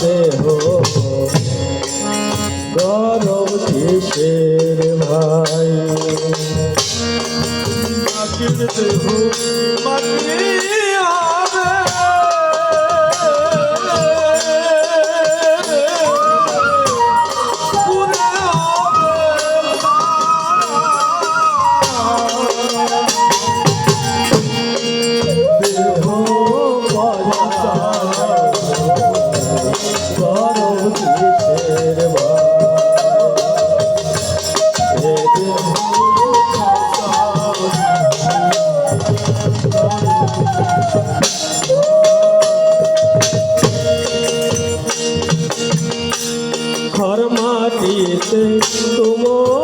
দেহ। গরম কিসের ভাই? মাটির দেহ মাটি ঘর মাটিতে তুমর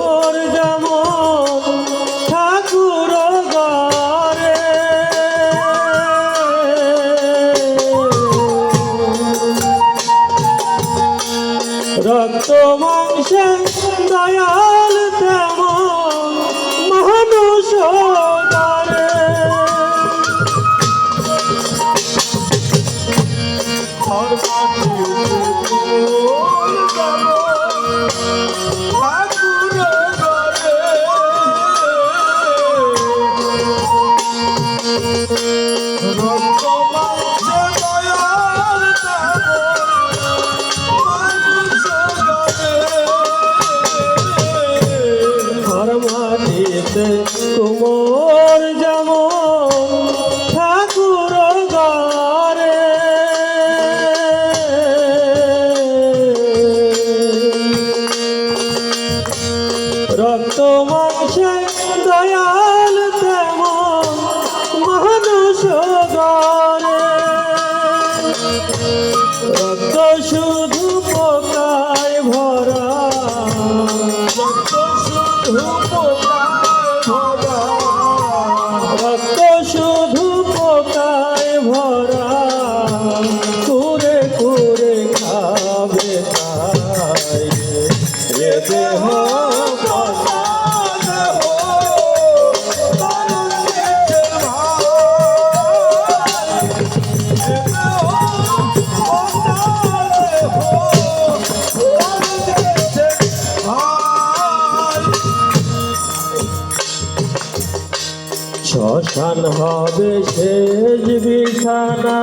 শ্মশান হবে শেষ বিছানা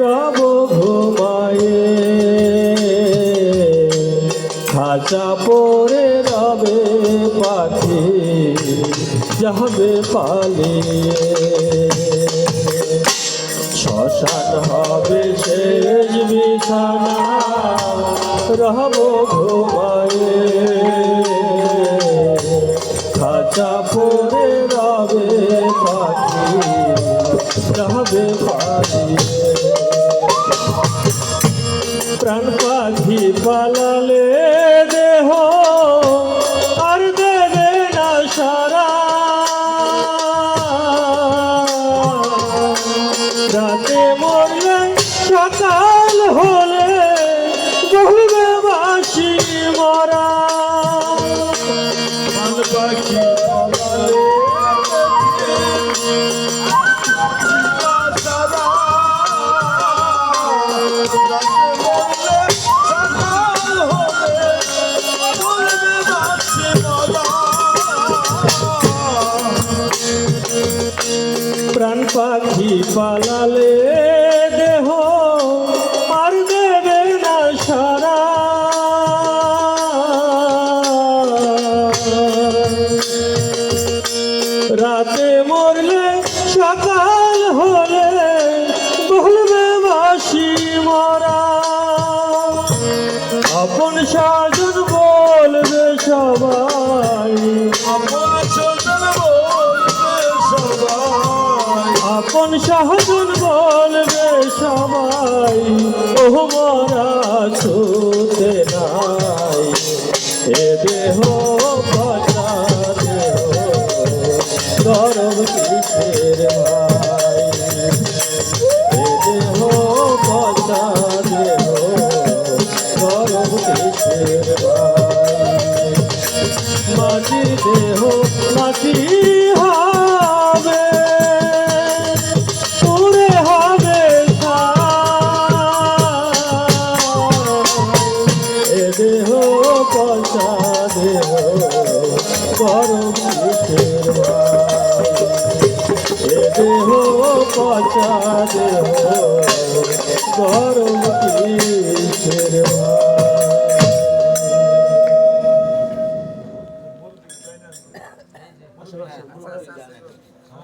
রব ঘুমায়ে খাঁচা পরে রবে পাখি, যাবে পালিয়ে। শ্মশান হবে শেষ বিছানা, রহব ঘুমায়ে। খাঁচা পরে রবে পাখি রবে পাখি প্রাণ পাখি পালালে হলে বলবে বাসি মরা। পাখি। প্রাণ পাখি পালালে সাজন বলবে সবাই আপন সজন বলবে সবাই আপন সাজন বলবে সবাই ও মরা ছুতে নাই। এ দেহ পচা দেহ গরম কিসের ভাই এ দেহ গরম মাটির দেহ মাটি হবে পুরে হবে। এ দেহ পচা দেহ ভাই এ দেহ পচা দেহ